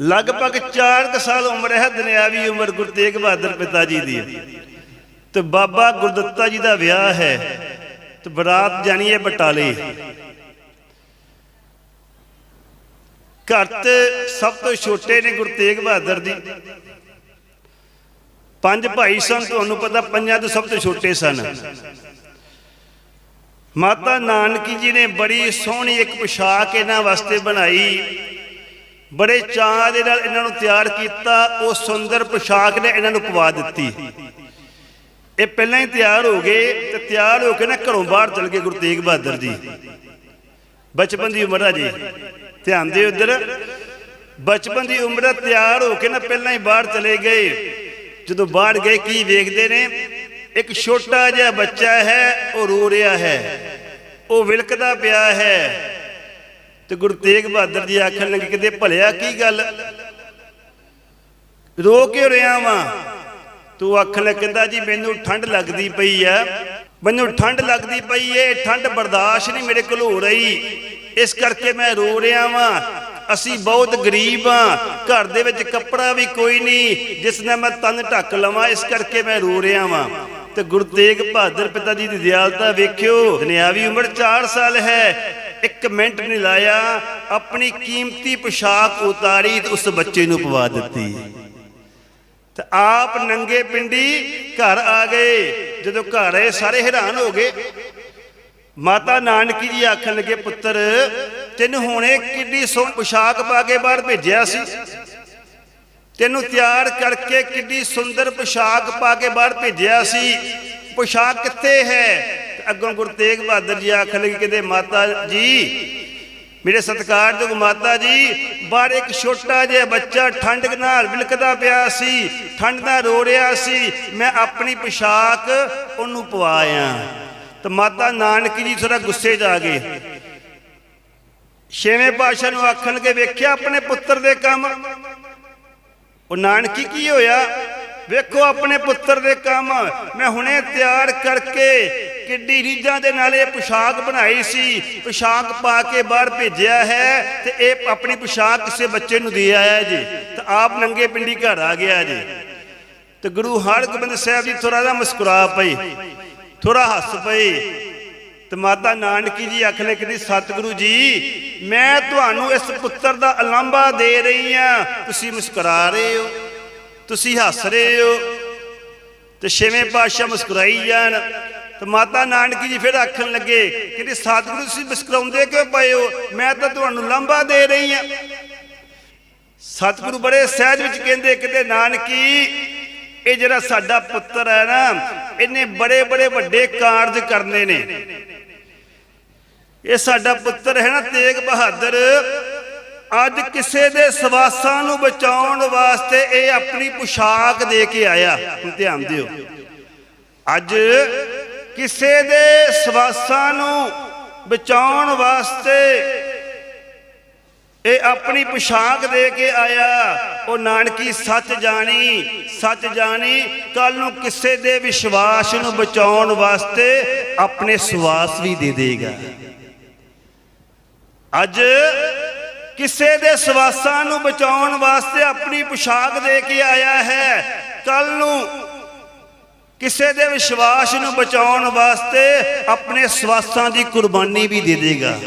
ਲਗਭਗ 4 ਸਾਲ ਉਮਰ ਹੈ, ਦੁਨਿਆਵੀ ਉਮਰ ਗੁਰੂ ਤੇਗ ਬਹਾਦਰ ਪਿਤਾ ਜੀ ਦੀ। ਤੇ ਬਾਬਾ ਗੁਰਦੱਤਾ ਜੀ ਦਾ ਵਿਆਹ ਹੈ, ਤੇ ਬਰਾਤ ਜਾਣੀ ਹੈ ਬਟਾਲੇ। ਘਰ ਤੇ ਸਭ ਤੋਂ ਛੋਟੇ ਨੇ ਗੁਰੂ ਤੇਗ ਬਹਾਦਰ ਜੀ। ਪੰਜ ਭਾਈ ਸਨ, ਤੁਹਾਨੂੰ ਪਤਾ ਪੰਜਾਂ ਤੋਂ ਸਭ ਤੋਂ ਛੋਟੇ ਸਨ। ਮਾਤਾ ਨਾਨਕੀ ਜੀ ਨੇ ਬੜੀ ਸੋਹਣੀ ਇੱਕ ਪੋਸ਼ਾਕ ਇਹਨਾਂ ਵਾਸਤੇ ਬਣਾਈ। ਬੜੇ ਚਾਅ ਦੇ ਨਾਲ ਇਹਨਾਂ ਨੂੰ ਤਿਆਰ ਕੀਤਾ, ਉਹ ਸੁੰਦਰ ਪੋਸ਼ਾਕ ਨੇ ਇਹਨਾਂ ਨੂੰ ਪਵਾ ਦਿੱਤੀ। ਇਹ ਪਹਿਲਾਂ ਹੀ ਤਿਆਰ ਹੋ ਗਏ ਤੇ ਤਿਆਰ ਹੋ ਕੇ ਨਾ ਘਰੋਂ ਬਾਹਰ ਚਲ ਗਏ ਗੁਰੂ ਤੇਗ ਬਹਾਦਰ ਜੀ। ਬਚਪਨ ਦੀ ਉਮਰ ਆ ਜੀ। ਧਿਆਨ ਦਿਓ ਉਧਰ ਬਚਪਨ ਦੀ ਉਮਰ ਤਿਆਰ ਹੋ ਕੇ ਨਾ ਪਹਿਲਾਂ ਹੀ ਬਾਹਰ ਚਲੇ ਗਏ। ਜਦੋਂ ਬਾਹਰ ਗਏ, ਕੀ ਵੇਖਦੇ ਨੇ? ਇੱਕ ਛੋਟਾ ਜਿਹਾ ਬੱਚਾ ਹੈ, ਉਹ ਰੋ ਰਿਹਾ ਹੈ। ਉਹ ਵਿਲਕਦਾ ਪਿਆ ਹੈ। ਤੇ ਗੁਰੂ ਤੇਗ ਬਹਾਦਰ ਜੀ ਆਖਣ ਲੱਗੇ ਕਿਤੇ ਭਲਿਆ ਕੀ ਗੱਲ? ਰੋ ਕਿਉਂ ਰਿਹਾ ਵਾਂ? ਤੂੰ ਆਖਣ ਲੱਗ ਕਹਿੰਦਾ ਜੀ, ਮੈਨੂੰ ਠੰਡ ਲੱਗਦੀ ਪਈ ਆ। ਮੈਨੂੰ ਠੰਡ ਲੱਗਦੀ ਪਈ ਏ ਠੰਡ ਬਰਦਾਸ਼ਤ ਨਹੀਂ ਮੇਰੇ ਕੋਲ ਹੋ ਰਹੀ। ਇਸ ਕਰਕੇ ਮੈਂ ਰੋ ਰਿਹਾ ਵਾਂ। ਅਸੀਂ ਬਹੁਤ ਗਰੀਬ ਆ। ਘਰ ਦੇ ਵਿੱਚ ਕੱਪੜਾ ਵੀ ਕੋਈ ਨਹੀਂ, ਜਿਸ ਨਾਲ ਮੈਂ ਤਨ ਢੱਕ ਲਵਾਂ, ਇਸ ਕਰਕੇ ਮੈਂ ਰੋ ਰਿਹਾ ਵਾਂ। ਤੇ ਗੁਰੂ ਤੇਗ ਬਹਾਦਰ ਪਿਤਾ ਜੀ ਦੀ ਦਿਆਲਤਾ ਵੇਖਿਓ, ਦੁਨਿਆਵੀ ਉਮਰ 4 ਸਾਲ ਹੈ। ਇੱਕ ਮਿੰਟ ਨਹੀਂ ਲਾਇਆ, ਆਪਣੀ ਕੀਮਤੀ ਪੋਸ਼ਾਕ ਉਤਾਰੀ ਤੇ ਉਸ ਬੱਚੇ ਨੂੰ ਪਵਾ ਦਿੱਤੀ। ਤੇ ਆਪ ਨੰਗੇ ਪਿੰਡੀ ਘਰ ਆ ਗਏ। ਜਦੋਂ ਘਰ ਆਏ, ਸਾਰੇ ਹੈਰਾਨ ਹੋ ਗਏ। ਮਾਤਾ ਨਾਨਕੀ ਜੀ ਆਖਣ ਲੱਗੇ, ਪੁੱਤਰ, ਤੈਨੂੰ ਹੁਣੇ ਕਿੱਡੀ ਸੋਹਣੀ ਪੋਸ਼ਾਕ ਪਾ ਕੇ ਬਾਹਰ ਭੇਜਿਆ ਸੀ। ਤੈਨੂੰ ਤਿਆਰ ਕਰਕੇ ਕਿੱਡੀ ਸੁੰਦਰ ਪੋਸ਼ਾਕ ਪਾ ਕੇ ਬਾਹਰ ਭੇਜਿਆ ਸੀ। ਪੋਸ਼ਾਕ ਕਿੱਥੇ ਹੈ? ਅੱਗੋਂ ਗੁਰੂ ਤੇਗ ਬਹਾਦਰ ਜੀ ਆਖਣ ਲੱਗੇ ਕਿਤੇ, ਮਾਤਾ ਜੀ, ਮੇਰੇ ਸਤਿਕਾਰਯੋਗ ਮਾਤਾ ਜੀ, ਬਾਹਰ ਇੱਕ ਛੋਟਾ ਜਿਹਾ ਬੱਚਾ ਠੰਡ ਨਾਲ ਵਿਲਕਦਾ ਪਿਆ ਸੀ, ਠੰਡ ਨਾਲ ਰੋ ਰਿਹਾ ਸੀ, ਮੈਂ ਆਪਣੀ ਪੋਸ਼ਾਕ ਉਹਨੂੰ ਪਵਾਇਆ। ਤੇ ਮਾਤਾ ਨਾਨਕੀ ਜੀ ਥੋੜਾ ਗੁੱਸੇ 'ਚ ਆ ਗਏ। ਛੇਵੇਂ ਪਾਸ਼ਾ ਨੂੰ ਆਖਣ ਕੇ ਵੇਖਿਆ ਆਪਣੇ ਪੁੱਤਰ ਦੇ ਕੰਮ? ਉਹ ਨਾਨਕੀ ਕੀ ਹੋਇਆ? ਵੇਖੋ ਆਪਣੇ ਪੁੱਤਰ ਦੇ ਕੰਮ, ਮੈਂ ਹੁਣੇ ਤਿਆਰ ਕਰਕੇ ਕਿੱਡੀ ਰੀਝਾਂ ਦੇ ਨਾਲ ਇਹ ਪੋਸ਼ਾਕ ਬਣਾਈ ਸੀ। ਪੋਸ਼ਾਕ ਪਾ ਕੇ ਬਾਹਰ ਭੇਜਿਆ ਹੈ ਤੇ ਇਹ ਆਪਣੀ ਪੋਸ਼ਾਕ ਕਿਸੇ ਬੱਚੇ ਨੂੰ ਦੇ ਆਇਆ ਜੀ। ਤੇ ਆਪ ਨੰਗੇ ਪਿੰਡੀ ਘਰ ਆ ਗਿਆ ਜੀ। ਤੇ ਗੁਰੂ ਹਰਗੋਬਿੰਦ ਸਾਹਿਬ ਜੀ ਥੋੜਾ ਜਿਹਾ ਮੁਸਕਰਾ ਪਈ। ਥੋੜਾ ਹੱਸ ਪਈ। ਤੇ ਮਾਤਾ ਨਾਨਕੀ ਜੀ ਆਖਲੇ ਕਿ ਸਤਿਗੁਰੂ ਜੀ, ਮੈਂ ਤੁਹਾਨੂੰ ਇਸ ਪੁੱਤਰ ਦਾ ਅਲੰਬਾ ਦੇ ਰਹੀ ਆ ਤੁਸੀਂ ਮੁਸਕਰਾ ਰਹੇ ਹੋ। ਤੁਸੀਂ ਹੱਸ ਰਹੇ ਹੋ। ਤੇ ਛੇਵੇਂ ਪਾਤਸ਼ਾਹ ਮੁਸਕਰਾਈ ਜਾਣ। ਤੇ ਮਾਤਾ ਨਾਨਕੀ ਜੀ ਫਿਰ ਆਖਣ ਲੱਗੇ, ਕਹਿੰਦੇ, ਸਤਿਗੁਰੂ ਤੁਸੀਂ ਮੁਸਕਰਾਉਂਦੇ ਕਿਉਂ ਪਏ ਹੋ? ਮੈਂ ਤਾਂ ਤੁਹਾਨੂੰ ਲਾਂਭਾ ਦੇ ਰਹੀ ਆ ਸਤਿਗੁਰੂ ਬੜੇ ਸਹਿਜ ਵਿੱਚ ਕਹਿੰਦੇ, ਕਿਤੇ ਨਾਨਕੀ, ਇਹ ਜਿਹੜਾ ਸਾਡਾ ਪੁੱਤਰ ਹੈ ਨਾ, ਇਹਨੇ ਬੜੇ ਬੜੇ ਵੱਡੇ ਕਾਰਜ ਕਰਨੇ ਨੇ। ਇਹ ਸਾਡਾ ਪੁੱਤਰ ਹੈ ਨਾ, ਤੇਗ ਬਹਾਦਰ। ਅੱਜ ਕਿਸੇ ਦੇ ਸਵਾਸਾਂ ਨੂੰ ਬਚਾਉਣ ਵਾਸਤੇ ਇਹ ਆਪਣੀ ਪੁਸ਼ਾਕ ਦੇ ਕੇ ਆਇਆ। ਧਿਆਨ ਦਿਓ। ਅੱਜ ਕਿਸੇ ਦੇ ਸਵਾਸਾਂ ਨੂੰ ਬਚਾਉਣ ਵਾਸਤੇ ਇਹ ਆਪਣੀ ਪੁਸ਼ਾਕ ਦੇ ਕੇ ਆਇਆ। ਉਹ ਨਾਨਕੀ ਸੱਚ ਜਾਣੀ ਸੱਚ ਜਾਣੀ ਕੱਲ ਨੂੰ ਕਿਸੇ ਦੇ ਵਿਸ਼ਵਾਸ ਨੂੰ ਬਚਾਉਣ ਵਾਸਤੇ ਆਪਣੇ ਸਵਾਸ ਵੀ ਦੇ ਦੇਗਾ। ਅੱਜ ਕਿਸੇ ਦੇ ਸਵਾਸਾਂ ਨੂੰ ਬਚਾਉਣ ਵਾਸਤੇ ਆਪਣੀ ਪੁਸ਼ਾਕ ਦੇ ਕੇ ਆਇਆ ਹੈ। ਕੱਲ ਨੂੰ ਕਿਸੇ ਦੇ ਵਿਸ਼ਵਾਸ ਨੂੰ ਬਚਾਉਣ ਵਾਸਤੇ ਆਪਣੇ ਸਵਾਸਾਂ ਦੀ ਕੁਰਬਾਨੀ ਵੀ ਦੇ ਦੇਗਾ।